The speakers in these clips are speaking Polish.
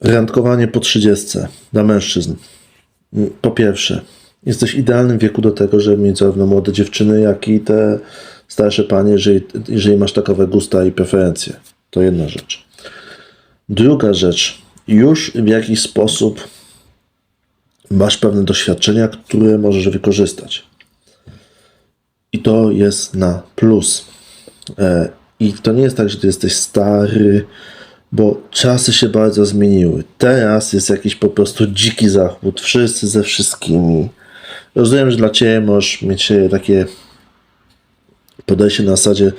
Randkowanie po 30 dla mężczyzn. Po pierwsze, jesteś w idealnym wieku do tego, żeby mieć zarówno młode dziewczyny, jak i te starsze panie, jeżeli, jeżeli masz takowe gusta i preferencje. To jedna rzecz. Druga rzecz, już w jakiś sposób masz pewne doświadczenia, które możesz wykorzystać. I to jest na plus. E, I to nie jest tak, że ty jesteś stary, bo czasy się bardzo zmieniły. Teraz jest jakiś po prostu dziki zachód, wszyscy ze wszystkimi. Rozumiem, że dla ciebie możesz mieć e, takie podejście na zasadzie,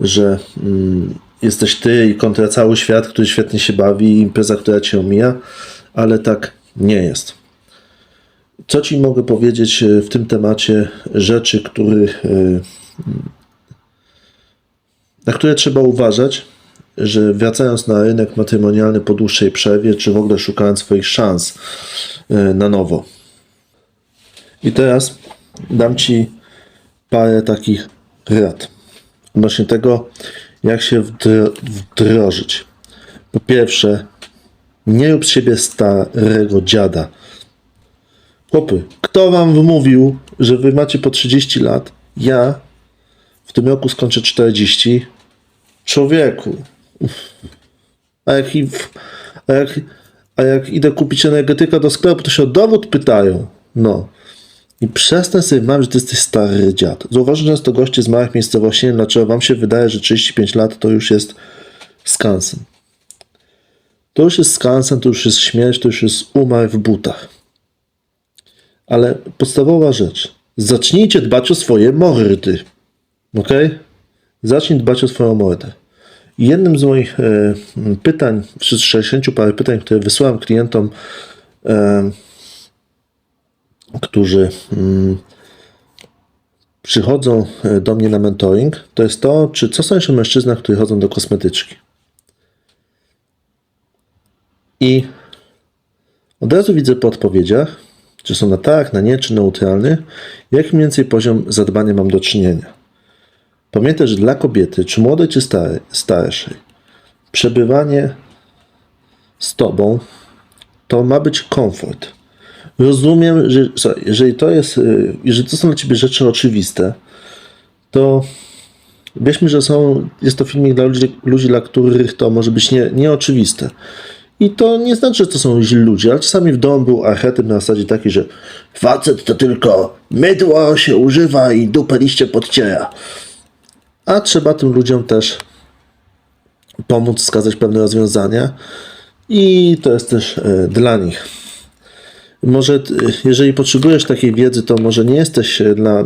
że mm, jesteś ty i kontra cały świat, który świetnie się bawi i impreza, która cię omija, ale tak nie jest. Co ci mogę powiedzieć e, w tym temacie rzeczy, których, e, na które trzeba uważać, że wracając na rynek matrymonialny po dłuższej przerwie, czy w ogóle szukając swoich szans e, na nowo. I teraz dam ci parę takich rad odnośnie tego, jak się wdro- wdrożyć. Po pierwsze, nie rób z siebie starego dziada. Chłopy, kto wam wmówił, że wy macie po 30 lat? Ja w tym roku skończę 40. Człowieku. A jak, a jak, a jak idę kupić energetyka do sklepu, to się o dowód pytają. No. I przestań sobie mówić, że ty jesteś stary dziad. Zauważam często goście z małych miejscowości, dlaczego wam się wydaje, że 35 lat to już jest skansen. To już jest skansen, to już jest śmierć, to już jest umarł w butach. Ale podstawowa rzecz. Zacznijcie dbać o swoje mordy. Ok? Zacznij dbać o swoją mordę. Jednym z moich e, pytań, wśród 60 parę pytań, które wysłałem klientom, e, którzy mm, przychodzą e, do mnie na mentoring, to jest to, czy co sądzisz o mężczyznach, którzy chodzą do kosmetyczki. I od razu widzę po odpowiedziach, czy są na tak, na nie, czy neutralny, jaki mniej więcej poziom zadbania mam do czynienia. Pamiętaj, że dla kobiety, czy młodej, czy starszej, przebywanie z tobą to ma być komfort. Rozumiem, że słuchaj, jeżeli to jest, y, jeżeli to są dla ciebie rzeczy oczywiste, to wierzmy, że są, jest to filmik dla ludzi, ludzi dla których to może być nie, nieoczywiste. I to nie znaczy, że to są źli ludzie, ale czasami w domu był archetyp na zasadzie taki, że facet to tylko mydło się używa i dupę liście podciera. A trzeba tym ludziom też pomóc wskazać pewne rozwiązania i to jest też e, dla nich. Może e, jeżeli potrzebujesz takiej wiedzy, to może nie jesteś e, dla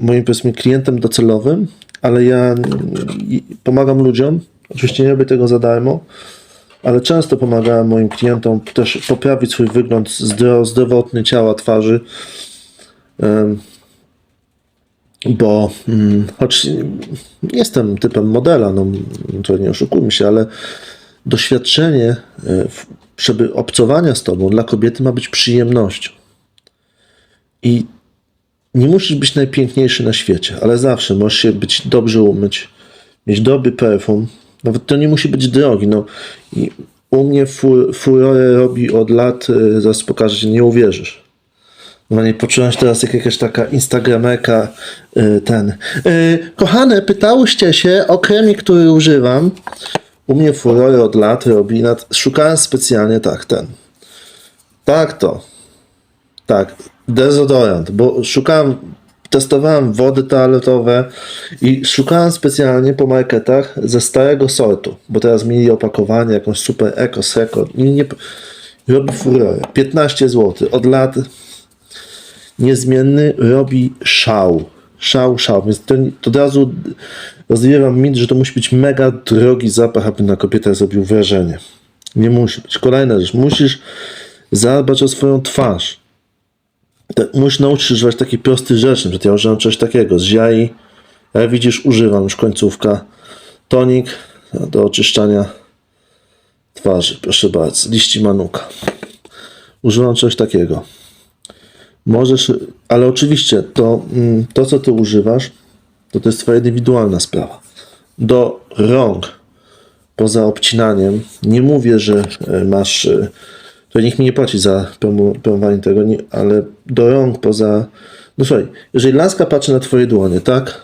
moim powiedzmy klientem docelowym, ale ja pomagam ludziom. Oczywiście nie robię tego za darmo, ale często pomagałem moim klientom też poprawić swój wygląd zdro, zdrowotny ciała, twarzy. Bo mm, choć jestem typem modela, no to nie oszukujmy się, ale doświadczenie, e, żeby obcowania z tobą dla kobiety ma być przyjemnością. I nie musisz być najpiękniejszy na świecie, ale zawsze możesz się być dobrze umyć, mieć dobry perfum. Nawet to nie musi być drogi. No. I u mnie fu- furorę robi od lat, e, zaraz pokażę nie uwierzysz. No nie poczułem się teraz jak jakaś taka instagramerka y, ten. Y, kochane, pytałyście się o kremie, który używam. U mnie furory od lat robi. Nad, szukałem specjalnie tak, ten. Tak to. Tak, dezodorant, bo szukałem, testowałem wody toaletowe i szukałem specjalnie po marketach ze starego sortu, bo teraz mieli opakowanie, jakąś super eco, seko. I nie, robi furorę. 15 zł. Od lat niezmienny robi szał. Szał, szał. Więc to, to od razu rozwiewam mit, że to musi być mega drogi zapach, aby na kobietę zrobił wrażenie. Nie musi być. Kolejna rzecz. Musisz zadbać o swoją twarz. Te, musisz nauczyć się używać takich prostych rzeczy. Przykład ja używam czegoś takiego. Z jai. Jak widzisz, używam już końcówka. Tonik do oczyszczania twarzy. Proszę bardzo. Liści manuka. Używam czegoś takiego. Możesz, ale oczywiście to, mm, to co ty używasz, to to jest twoja indywidualna sprawa. Do rąk poza obcinaniem, nie mówię, że e, masz, e, to nikt mi nie płaci za promo- promowanie tego, nie, ale do rąk poza, no słuchaj, jeżeli laska patrzy na twoje dłonie, tak?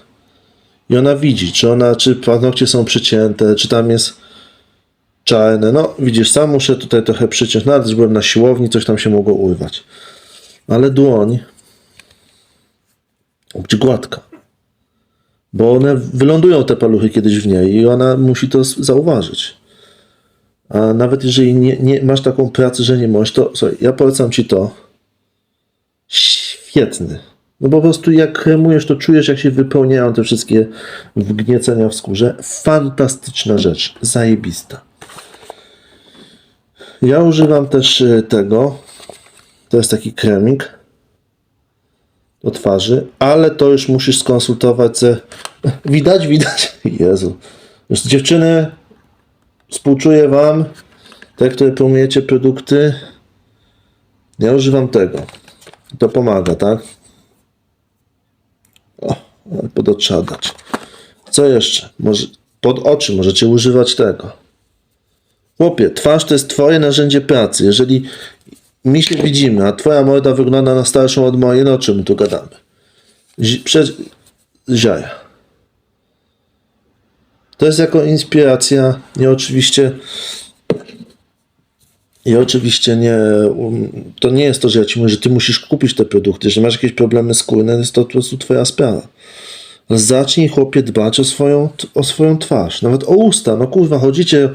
I ona widzi, czy ona, czy paznokcie są przycięte, czy tam jest czarne, no widzisz, sam muszę tutaj trochę przyciąć, nawet byłem na siłowni, coś tam się mogło urwać. Ale dłoń być gładka. Bo one wylądują te paluchy kiedyś w niej i ona musi to zauważyć. A nawet jeżeli nie, nie masz taką pracę, że nie możesz, to słuchaj, ja polecam ci to. Świetny. No po prostu jak kremujesz, to czujesz, jak się wypełniają te wszystkie wgniecenia w skórze. Fantastyczna rzecz. Zajebista. Ja używam też y, tego. To jest taki kremik do twarzy, ale to już musisz skonsultować ze... Widać, widać. Jezu. Już dziewczyny, współczuję wam, te, które promujecie produkty. Ja używam tego. To pomaga, tak? O, ale. Co jeszcze? Może, pod oczy możecie używać tego. Chłopie, twarz to jest twoje narzędzie pracy. Jeżeli mi się widzimy, a twoja morda wygląda na starszą od mojej, no czym tu gadamy? Zi- Przez ziaja. To jest jako inspiracja, nie oczywiście i oczywiście nie, um, to nie jest to, że ja ci mówię, że ty musisz kupić te produkty, że masz jakieś problemy skórne, jest to po prostu twoja sprawa. Ale zacznij chłopie dbać o swoją, o swoją twarz, nawet o usta, no kurwa, chodzicie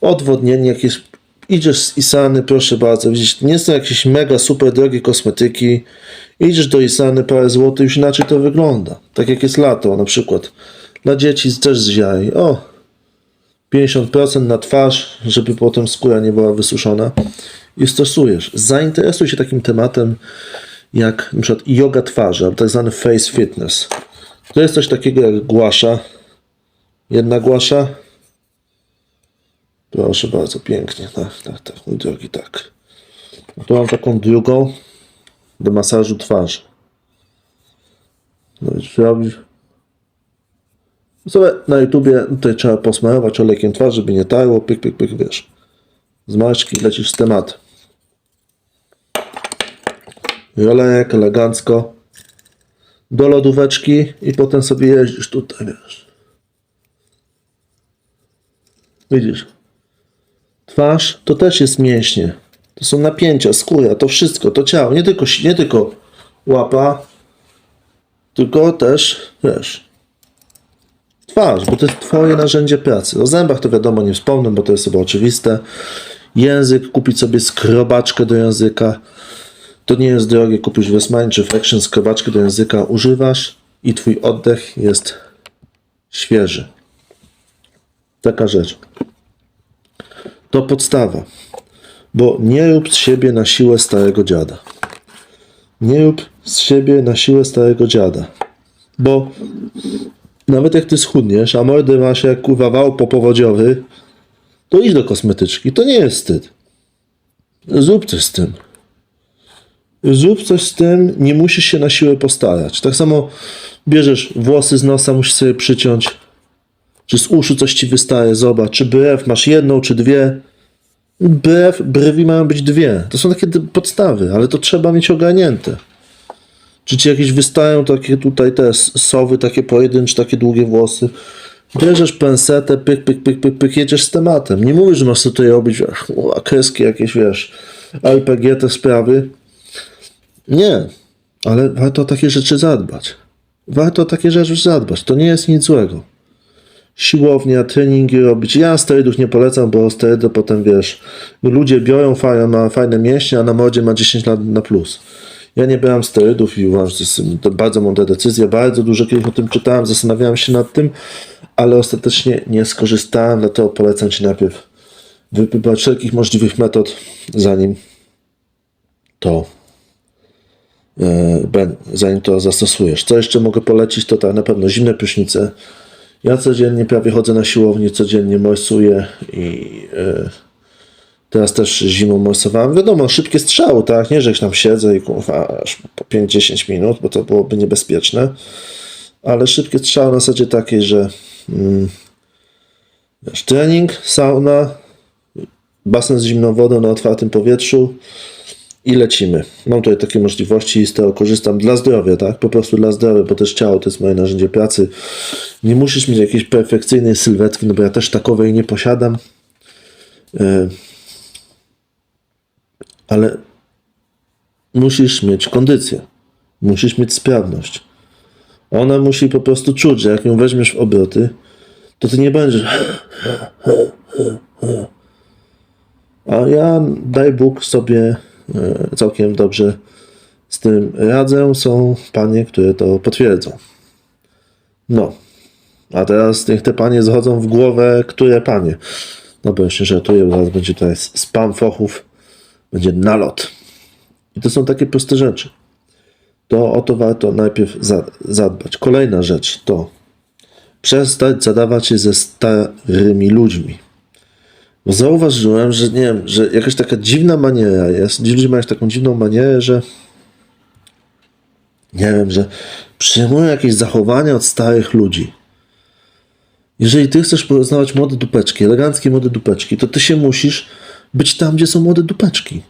o odwodnienie jakieś, idziesz z Isany, proszę bardzo, widzisz, nie są jakieś mega super drogie kosmetyki, idziesz do Isany, parę złotych, już inaczej to wygląda, tak jak jest lato na przykład, dla dzieci też z o, 50% na twarz, żeby potem skóra nie była wysuszona i stosujesz. Zainteresuj się takim tematem jak przykład yoga twarzy, albo tak zwany face fitness. To jest coś takiego jak głasza. Jedna głasza. Proszę bardzo, pięknie. Tak, tak, tak. Mój drogi, tak. Tu mam taką drugą do masażu twarzy. No i robisz sobie na YouTubie tutaj trzeba posmarować olejem twarz, żeby nie tarło, pyk, pyk, pyk, wiesz. Z maszki lecisz z tematem. I olejek elegancko do lodóweczki i potem sobie jeździsz tutaj, wiesz. Widzisz? Twarz to też jest mięśnie. To są napięcia, skóra, to wszystko, to ciało. Nie tylko, nie tylko łapa, tylko też, wiesz, twarz, bo to jest twoje narzędzie pracy. O zębach to wiadomo nie wspomnę, bo to jest chyba oczywiste. Język, kupić sobie skrobaczkę do języka. To nie jest drogie, kupisz w Westmine czy w Action skrobaczkę do języka, używasz i twój oddech jest świeży. Taka rzecz. To podstawa. Bo nie rób z siebie na siłę starego dziada. Nie rób z siebie na siłę starego dziada. Bo nawet jak ty schudniesz, a mordę masz jak kurwa wał popowodziowy, to idź do kosmetyczki. To nie jest wstyd. Zrób coś z tym. Zrób coś z tym, nie musisz się na siłę postarać. Tak samo bierzesz włosy z nosa, musisz sobie przyciąć. Czy z uszu coś ci wystaje, zobacz. Czy brew masz jedną, czy dwie. Brew, brewi mają być dwie. To są takie podstawy, ale to trzeba mieć ogarnięte. Czy ci jakieś wystają takie tutaj te sowy, takie pojedyncze, takie długie włosy. Bierzesz pensetę, pyk, pyk, pyk, pyk, pyk, jedziesz z tematem. Nie mówisz, że masz tutaj robić, kreski jakieś, wiesz, LPG, te sprawy. Nie, ale warto o takie rzeczy zadbać. Warto o takie rzeczy zadbać. To nie jest nic złego. Siłownia, treningi robić. Ja sterydów nie polecam, bo sterydy potem, wiesz, ludzie biorą, fajne, ma fajne mięśnie, a na mordzie ma 10 lat na plus. Ja nie brałem sterydów i uważam, że to jest bardzo mądra decyzja. Bardzo dużo kiedyś o tym czytałem, zastanawiałem się nad tym, ale ostatecznie nie skorzystałem, dlatego polecam Ci najpierw wypróbować wszelkich możliwych metod, zanim to e, zanim to zastosujesz. Co jeszcze mogę polecić, to tak na pewno zimne prysznice. Ja codziennie prawie chodzę na siłownię, codziennie morsuję i e, teraz też zimą morsowałem. Wiadomo, szybkie strzały, tak? Nie, że tam siedzę i kurwa, aż po 5-10 minut, bo to byłoby niebezpieczne. Ale szybkie strzały na zasadzie takiej, że mm, trening, sauna, basen z zimną wodą na otwartym powietrzu i lecimy. Mam tutaj takie możliwości i z tego korzystam dla zdrowia, tak? Po prostu dla zdrowia, bo też ciało to jest moje narzędzie pracy. Nie musisz mieć jakiejś perfekcyjnej sylwetki, no bo ja też takowej nie posiadam. E, Ale musisz mieć kondycję. Musisz mieć sprawność. Ona musi po prostu czuć, że jak ją weźmiesz w obroty, to ty nie będziesz. A ja, daj Bóg, sobie całkiem dobrze z tym radzę. Są panie, które to potwierdzą. No. A teraz niech te panie zachodzą w głowę, które panie. No bo jeszcze żartuję, bo zaraz będzie tutaj spam fochów, będzie nalot. I to są takie proste rzeczy. To o to warto najpierw za, zadbać. Kolejna rzecz to przestać zadawać się ze starymi ludźmi. Bo zauważyłem, że nie wiem, że jakaś taka dziwna maniera jest. Ludzie mają taką dziwną manierę, że nie wiem, że przyjmują jakieś zachowania od starych ludzi. Jeżeli ty chcesz poznawać młode dupeczki, eleganckie młode dupeczki, to ty się musisz być tam, gdzie są młode dupeczki.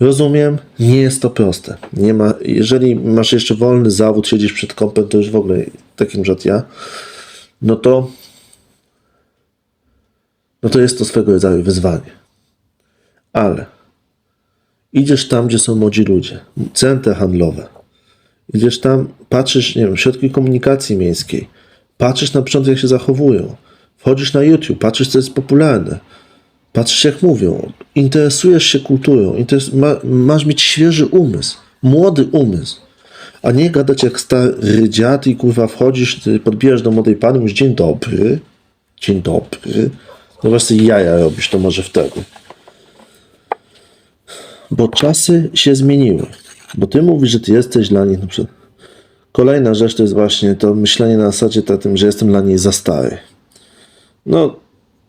Rozumiem, nie jest to proste. Nie ma, jeżeli masz jeszcze wolny zawód, siedzisz przed kompem, to już w ogóle takim rzad ja, no to no to jest to swego rodzaju wyzwanie. Ale idziesz tam, gdzie są młodzi ludzie, centra handlowe. Idziesz tam, patrzysz, nie wiem, środki komunikacji miejskiej, patrzysz na początek, jak się zachowują. Wchodzisz na YouTube, patrzysz, co jest popularne. Patrzysz, jak mówią. Interesujesz się kulturą. Interes ma, masz mieć świeży umysł, młody umysł. A nie gadać jak stary dziad i kurwa wchodzisz, podbijasz do młodej pani, mówisz dzień dobry, dzień dobry. No właśnie jaja robisz, to może wtedy. Bo czasy się zmieniły. Bo ty mówisz, że ty jesteś dla nich na przykład. Kolejna rzecz to jest właśnie to myślenie na zasadzie tym, że jestem dla niej za stary. No,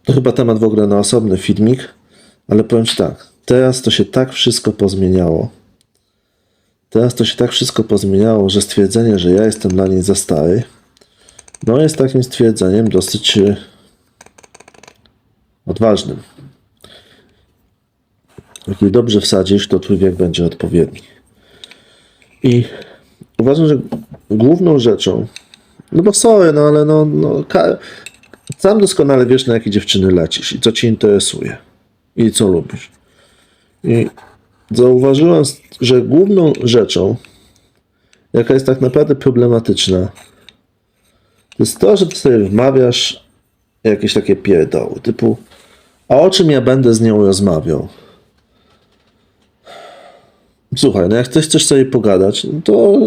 to chyba temat w ogóle na osobny filmik, ale powiem Ci tak, teraz to się tak wszystko pozmieniało. Teraz to się tak wszystko pozmieniało, że stwierdzenie, że ja jestem dla niej za stary, no jest takim stwierdzeniem dosyć e, odważnym. Jak je dobrze wsadzisz, to twój wiek będzie odpowiedni. I uważam, że główną rzeczą, no bo sorry, no ale no, no sam doskonale wiesz, na jakie dziewczyny lecisz i co ci interesuje i co lubisz. I zauważyłem, że główną rzeczą, jaka jest tak naprawdę problematyczna, to jest to, że ty sobie wmawiasz jakieś takie pierdoły, typu a o czym ja będę z nią rozmawiał? Słuchaj, no jak ty chcesz sobie pogadać, no to,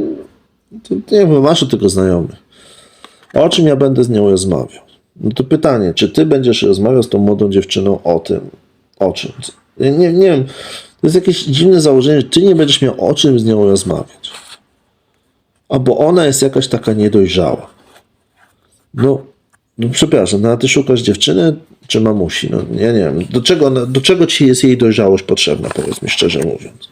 to nie wiem, masz od tego znajomy. A o czym ja będę z nią rozmawiał? No to pytanie, czy ty będziesz rozmawiał z tą młodą dziewczyną o tym? O czym? Nie, nie, nie wiem, to jest jakieś dziwne założenie, że ty nie będziesz miał o czym z nią rozmawiać. Albo ona jest jakaś taka niedojrzała. No, no przepraszam, no a ty szukasz dziewczyny czy mamusi? No ja nie wiem, do czego, do czego ci jest jej dojrzałość potrzebna, powiedz mi szczerze mówiąc.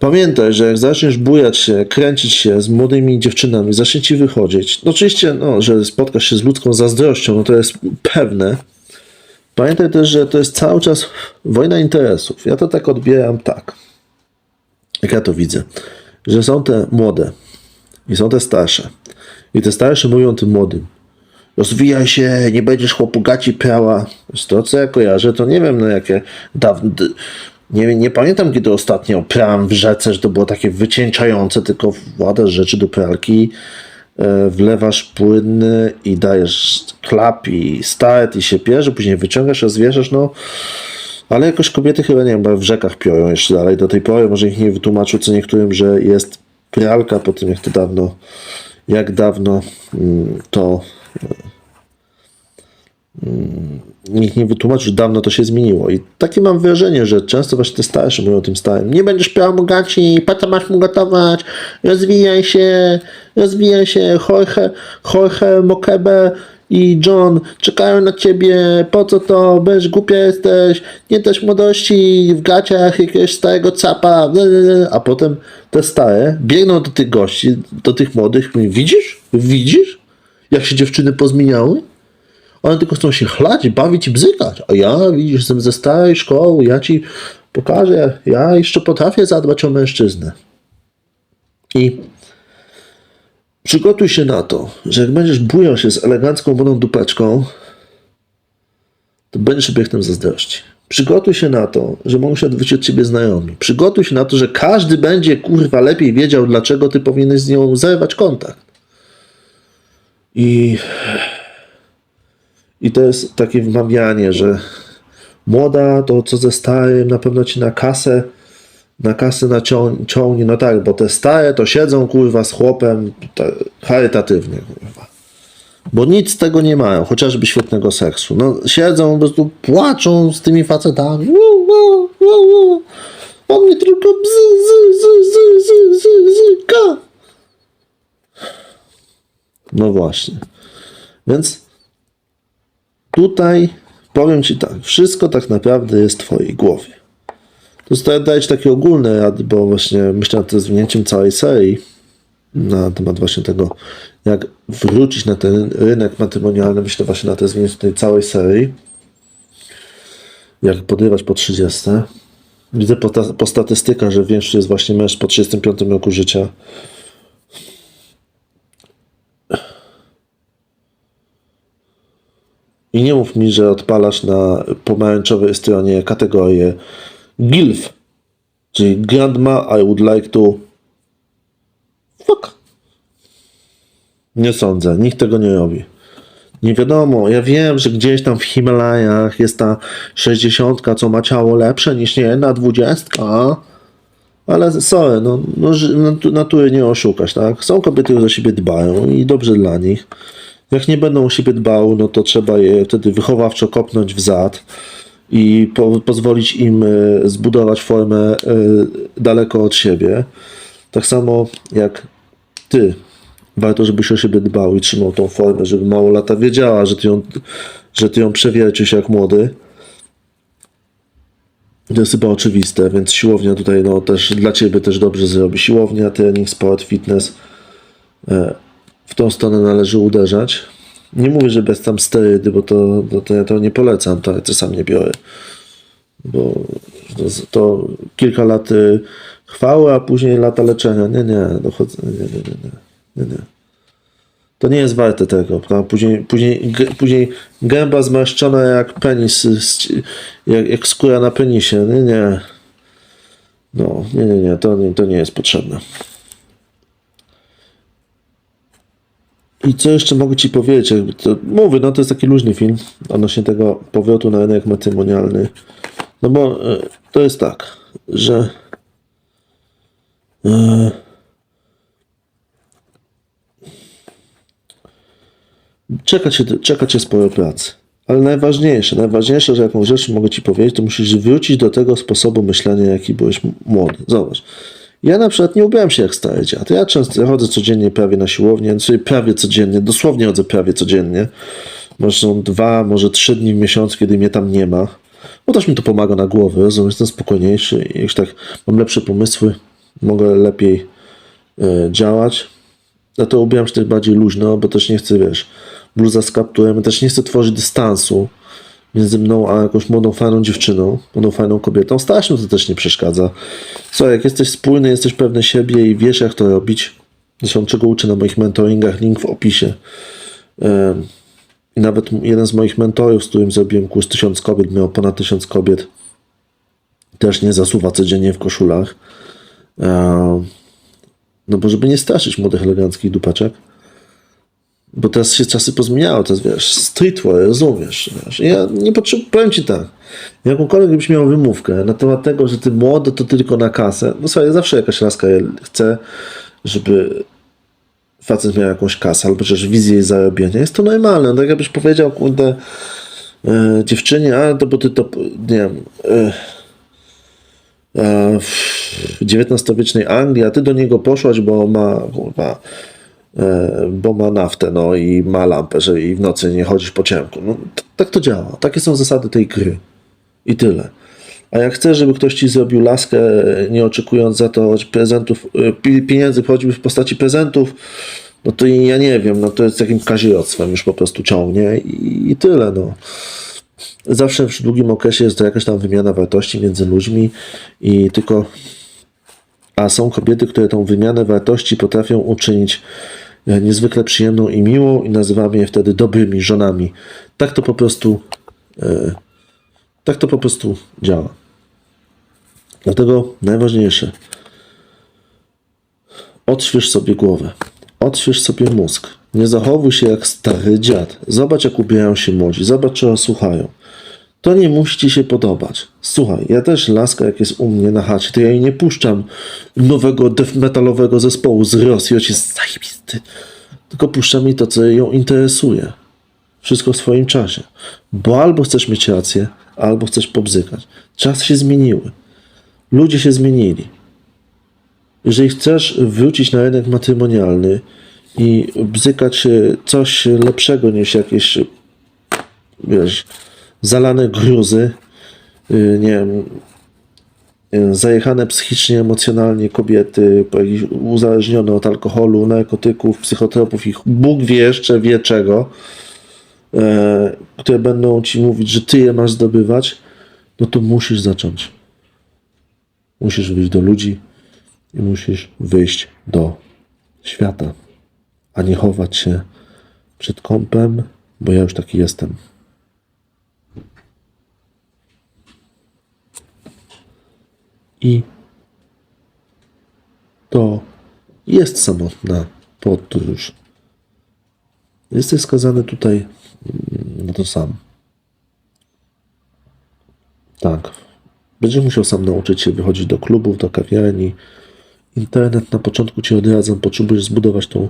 Pamiętaj, że jak zaczniesz bujać się, kręcić się z młodymi dziewczynami, zacznie ci wychodzić, no oczywiście, no, że spotkasz się z ludzką zazdrością, no to jest pewne. Pamiętaj też, że to jest cały czas wojna interesów. Ja to tak odbieram tak, jak ja to widzę, że są te młode i są te starsze. I te starsze mówią tym młodym, rozwijaj się, nie będziesz chłopu gaci prała. To, co ja kojarzę, to nie wiem, no jakie dawne... Nie, nie pamiętam, kiedy ostatnio prałem w rzece, że to było takie wycieńczające, tylko władasz rzeczy do pralki, e, wlewasz płyn i dajesz klap i start i się pierze, później wyciągasz, rozwieszasz, no... Ale jakoś kobiety chyba, nie wiem, w rzekach piorą jeszcze dalej. Do tej pory może ich nie wytłumaczył co niektórym, że jest pralka po tym, jak to dawno, jak dawno mm, to nikt nie wytłumaczył, że dawno to się zmieniło. I takie mam wrażenie, że często właśnie te starsze mówią o tym starym. Nie będziesz piał mu gaci, po co masz mu gotować? Rozwijaj się, rozwijaj się. Jorge, Jorge Mokebe i John czekają na ciebie. Po co to? Będziesz głupia jesteś. Nie też młodości w gaciach jakiegoś starego capa. A potem te stare biegną do tych gości, do tych młodych. mówią, Widzisz? Widzisz? Jak się dziewczyny pozmieniały? One tylko chcą się chlać, bawić i bzykać. A ja, widzisz, jestem ze starej szkoły, ja ci pokażę, ja jeszcze potrafię zadbać o mężczyznę. I przygotuj się na to, że jak będziesz bujał się z elegancką młodą dupeczką, to będziesz obiektem zazdrości. Przygotuj się na to, że mogą się odwrócić od ciebie znajomi. Przygotuj się na to, że każdy będzie kurwa lepiej wiedział, dlaczego ty powinieneś z nią zerwać kontakt. I, I to jest takie wmawianie, że młoda to co ze starym na pewno ci na kasę na kasę naciągnie. No tak, bo te stare to siedzą kurwa z chłopem ta, charytatywnie kurwa. Bo nic z tego nie mają, chociażby świetnego seksu. No, siedzą, po prostu płaczą z tymi facetami. Uu, uu, uu, uu. On mi tylko bzy, zy, zy, zy, zy, zy, zy, ka. No właśnie. Więc tutaj powiem Ci tak, wszystko tak naprawdę jest w Twojej głowie. To daję Ci takie ogólne rady, bo właśnie myślę nad rozwinięciem całej serii na temat właśnie tego, jak wrócić na ten rynek matrymonialny, myślę właśnie na to rozwinięcie tej całej serii, jak podrywać po 30. Widzę po, ta, po statystykach, że większość jest właśnie mężczyzn po 35 roku życia. I nie mów mi, że odpalasz na pomarańczowej stronie kategorię GILF, czyli Grandma I would like to fuck. Nie sądzę, nikt tego nie robi. Nie wiadomo, ja wiem, że gdzieś tam w Himalajach jest ta 60, co ma ciało lepsze niż nie jedna 20, ale sorry, no, no natu- natury nie oszukasz, tak? Są kobiety, które o siebie dbają i dobrze dla nich. Jak nie będą o siebie dbały, no to trzeba je wtedy wychowawczo kopnąć w zad i po, pozwolić im e, zbudować formę e, daleko od siebie. Tak samo jak ty. Warto, żebyś o siebie dbał i trzymał tą formę, żeby mało lata wiedziała, że ty ją, że ty ją przewiercisz jak młody. To jest chyba oczywiste, więc siłownia tutaj no, też dla ciebie też dobrze zrobi. Siłownia, trening, sport, fitness. W tą stronę należy uderzać. Nie mówię, że bez tam sterydy, bo to, to, to ja to nie polecam, to ja sam nie biorę. Bo to, to kilka lat y, chwały, a później lata leczenia. Nie, nie, dochodzę, nie, nie, nie, nie, nie. To nie jest warte tego. Później, później, później gęba zmarszczona jak penis, jak, jak skóra na penisie. Nie, nie. No, nie, nie, nie, to nie, to nie jest potrzebne. I co jeszcze mogę Ci powiedzieć? To, mówię, no to jest taki luźny film odnośnie tego powrotu na rynek matrymonialny. No bo e, to jest tak, że e, czeka cię, czeka cię sporo pracy. Ale najważniejsze, najważniejsze, że jaką rzecz mogę Ci powiedzieć, to musisz wrócić do tego sposobu myślenia, jaki byłeś młody. Zobacz. Ja na przykład nie ubrałem się jak stary dziad. Ja często chodzę codziennie prawie na siłownię, czyli prawie codziennie, dosłownie chodzę prawie codziennie. Może są dwa, może trzy dni w miesiącu, kiedy mnie tam nie ma. Bo też mi to pomaga na głowę, rozumiesz, jestem spokojniejszy i już tak mam lepsze pomysły, mogę lepiej e, działać. To ubieram się też bardziej luźno, bo też nie chcę, wiesz, bluza z kapturem, też nie chcę tworzyć dystansu między mną a jakąś młodą, fajną dziewczyną, młodą, fajną kobietą. Starszym to też nie przeszkadza. Słuchaj, jak jesteś spójny, jesteś pewny siebie i wiesz, jak to robić, zresztą czego uczę na moich mentoringach, link w opisie. I nawet jeden z moich mentorów, z którym zrobiłem kurs 1000 kobiet, miał ponad 1000 kobiet, też nie zasuwa codziennie w koszulach. No bo żeby nie straszyć młodych, eleganckich dupaczek. Bo teraz się czasy pozmieniały, jest, wiesz, streetwear, rozumiesz, wiesz. Ja nie potrzebuję, powiem Ci tak, jakąkolwiek byś miał wymówkę na temat tego, że Ty młody to tylko na kasę, no słuchaj, zawsze jakaś laska chce, żeby facet miał jakąś kasę, albo chociaż wizję jej zarobienia, jest to normalne, no tak jakbyś powiedział, kurde, e, dziewczynie, a to bo Ty to, nie wiem, e, w XIX-wiecznej Anglii, a Ty do niego poszłaś, bo ma, kurwa, bo ma naftę, no i ma lampę, że i w nocy nie chodzisz po ciemku. No, tak to działa. Takie są zasady tej gry. I tyle. A jak chcesz, żeby ktoś ci zrobił laskę, nie oczekując za to prezentów, e, pi- pieniędzy choćby w postaci prezentów, no to ja nie wiem, no to jest takim kazirodztwem już po prostu ciągnie i, i tyle, no. Zawsze przy długim okresie jest to jakaś tam wymiana wartości między ludźmi i tylko a są kobiety, które tą wymianę wartości potrafią uczynić e, niezwykle przyjemną i miłą i nazywamy je wtedy dobrymi żonami. Tak to po prostu e, tak to po prostu działa. Dlatego najważniejsze odśwież sobie głowę. Odśwież sobie mózg. Nie zachowuj się jak stary dziad. Zobacz, jak ubierają się młodzi. Zobacz, czego słuchają. To nie musi ci się podobać. Słuchaj, ja też laska, jak jest u mnie na chacie, to ja jej nie puszczam nowego death metalowego zespołu z Rosji, choć jest zajebisty. Tylko puszczam jej to, co ją interesuje. Wszystko w swoim czasie. Bo albo chcesz mieć rację, albo chcesz pobzykać. Czasy się zmieniły. Ludzie się zmienili. Jeżeli chcesz wrócić na rynek matrymonialny i bzykać coś lepszego niż jakieś, wiesz, zalane gruzy, y, nie wiem, y, zajechane psychicznie, emocjonalnie kobiety, uzależnione od alkoholu, narkotyków, psychotropów i Bóg wie jeszcze wie czego, e, które będą ci mówić, że ty je masz zdobywać, no to musisz zacząć. Musisz wyjść do ludzi i musisz wyjść do świata, a nie chować się przed kąpem, bo ja już taki jestem. I to jest samotna podróż. Jesteś skazany tutaj mm, na to sam. Tak. Będziesz musiał sam nauczyć się wychodzić do klubów, do kawiarni. Internet na początku ci odradzam, potrzebujesz zbudować tą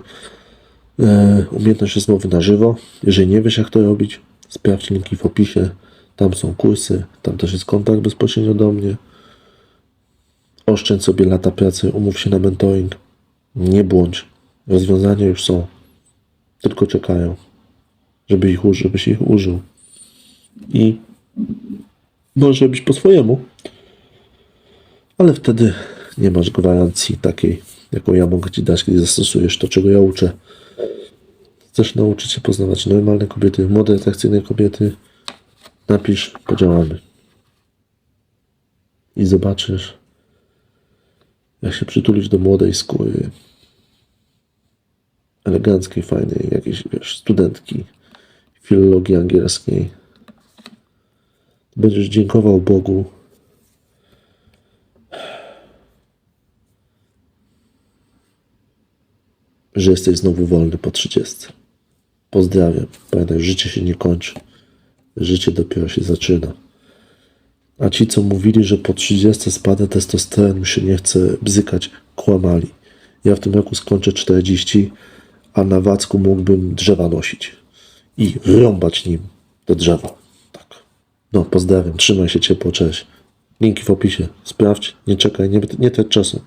e, umiejętność rozmowy na żywo. Jeżeli nie wiesz, jak to robić, sprawdź linki w opisie. Tam są kursy, tam też jest kontakt bezpośrednio do mnie. Oszczędź sobie lata pracy, umów się na mentoring. Nie błądź. Rozwiązania już są. Tylko czekają, żeby ich użył, żebyś ich użył. I możesz robić po swojemu. Ale wtedy nie masz gwarancji takiej, jaką ja mogę ci dać, kiedy zastosujesz to, czego ja uczę. Chcesz nauczyć się poznawać normalne kobiety, młode, atrakcyjne kobiety, napisz, podziałamy. I zobaczysz, jak się przytulić do młodej skóry, eleganckiej, fajnej, jakiejś, wiesz, studentki filologii angielskiej. Będziesz dziękował Bogu, że jesteś znowu wolny po 30. Pozdrawiam. Pamiętaj, życie się nie kończy. Życie dopiero się zaczyna. A ci, co mówili, że po 30 spada testosteron, mi się nie chce bzykać, kłamali. Ja w tym roku skończę 40, a na wacku mógłbym drzewa nosić i rąbać nim te drzewa. Tak. No, pozdrawiam, trzymaj się ciepło, cześć. Linki w opisie. Sprawdź, nie czekaj, nie, nie czasu.